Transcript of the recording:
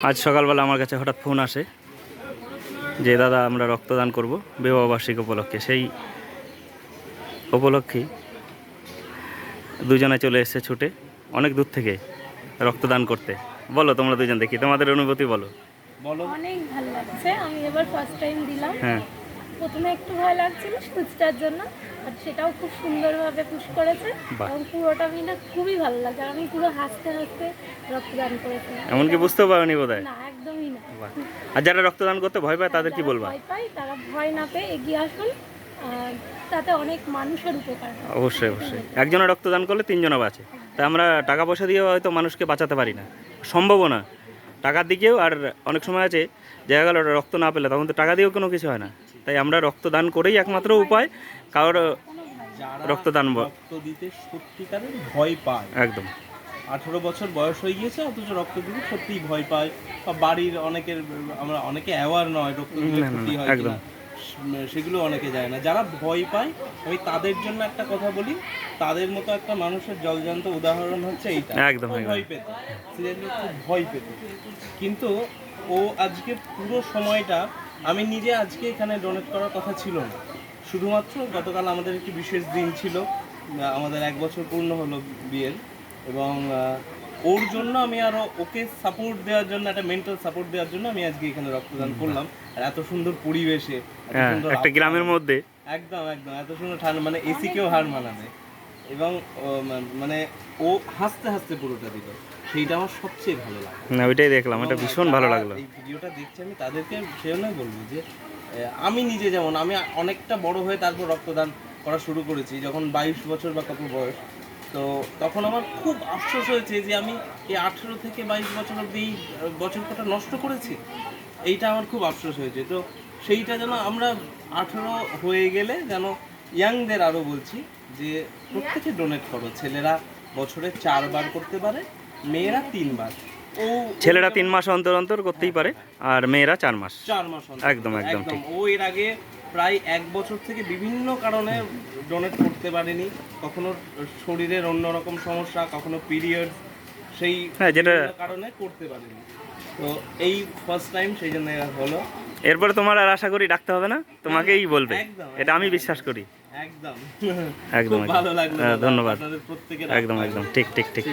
আজ সকালবেলা আমার কাছে হঠাৎ ফোন আসে যে দাদা আমরা রক্তদান করব বিবাহবার্ষিক উপলক্ষে। সেই উপলক্ষেই দুজনে চলে এসেছে ছুটে অনেক দূর থেকে রক্তদান করতে। বলো তোমরা দুজন দেখি তোমাদের অনুভূতি বলো। বলো অনেক ভালো লাগছে। আমি এবার ফার্স্ট টাইম দিলাম। হ্যাঁ। প্রথমে একটু ভয় লাগছিল সুচটার জন্য আর সেটাও খুব সুন্দরভাবে পুশ করেছে এবং পুরোটা মিলে খুবই ভালো লাগছে। আমি পুরো হাসতে হাসতে রক্তদান করেছি এমনকি বুঝতেও পারোনি বোধ না একদমই না। আর যারা রক্তদান করতে ভয় পায় তাদের কি বলবা? ভয় পায় তারা ভয় না পেয়ে এগিয়ে আসুন। তাতে অনেক মানুষের উপকার হয় অবশ্যই অবশ্যই। একজনে রক্তদান করলে তিনজনে বাঁচে। তাই আমরা টাকা পয়সা দিয়েও হয়তো মানুষকে বাঁচাতে পারি না। সম্ভবও না। টাকার দিকেও আর অনেক সময় আছে দেখা গেল রক্ত না পেলে তখন তো টাকা দিয়েও কোনো কিছু হয় না। তাই আমরা রক্তদান করেই একমাত্র উপায় কারোর রক্তদান রক্ত দিতে সত্যিকারের ভয় পায়। একদম। আঠারো বছর বয়স হয়ে গিয়েছে অথচ রক্ত দিতে সত্যিই ভয় পায়। বা বাড়ির অনেকের আমরা অনেকে অ্যাওয়ার নয় রক্ত ক্ষতি হয় একদম। সেগুলো অনেকে যায় না। যারা ভয় পায় আমি তাদের জন্য একটা কথা বলি তাদের মতো একটা মানুষের জলজান্ত উদাহরণ হচ্ছে এইটা। একদম, একদম। ভয় পেত সিরিয়াসলি খুব ভয় পেত। কিন্তু ও আজকে পুরো সময়টা আমি নিজে আজকে এখানে ডোনেট করার কথা ছিল না। শুধুমাত্র গতকাল আমাদের একটি বিশেষ দিন ছিল আমাদের এক বছর পূর্ণ হলো বিয়ের এবং ওর জন্য আমি আরও ওকে সাপোর্ট দেওয়ার জন্য একটা মেন্টাল সাপোর্ট দেওয়ার জন্য আমি আজকে এখানে রক্তদান করলাম। আর এত সুন্দর পরিবেশে হ্যাঁ একটা গ্রামের মধ্যে। একদম একদম এত সুন্দর ঠান্ডা মানে এসি এসিকেও হার মানাবে। এবং মানে ও হাসতে হাসতে পুরোটা দিল। সেইটা আমার সবচেয়ে ভালো লাগে না ওইটাই দেখলাম এটা ভীষণ ভালো লাগল। এই ভিডিওটা দেখছি আমি তাদেরকে সে জন্যই বলব যে আমি নিজে যেমন আমি অনেকটা বড় হয়ে তারপর রক্তদান করা শুরু করেছি যখন বাইশ বছর বা কত বয়স। তো তখন আমার খুব আফসোস হয়েছে যে আমি এই আঠেরো থেকে বাইশ বছর অব্দি এই বছর কটা নষ্ট করেছি। এইটা আমার খুব আফসোস হয়েছে। তো সেইটা যেন আমরা আঠেরো হয়ে গেলে যেন ইয়াংদের আরও বলছি যে প্রত্যেকে ডোনেট করো। ছেলেরা বছরে চারবার করতে পারে মেয়েরা তিনবার ও ছেলেরা তিন মাস অন্তর অন্তর করতেই পারে আর মেয়েরা চার মাস। চার মাস একদম, একদম ঠিক। ও এর আগে প্রায় এক বছর থেকে বিভিন্ন কারণে ডোনেট করতে পারেনি। কখনো শরীরের অন্যরকম সমস্যা কখনো পিরিয়ড সেই হ্যাঁ, যেটা- কারণে করতে পারেনি। তো এই ফার্স্ট টাইম সেই জন্য হলো। এরপরে তোমার আর আশা করি ডাকতে হবে না তোমাকেই বলবে। এটা আমি বিশ্বাস করি। একদম। একদম, ভালো লাগল হ্যাঁ, ধন্যবাদ। একদম একদম। ঠিক ঠিক ঠিক।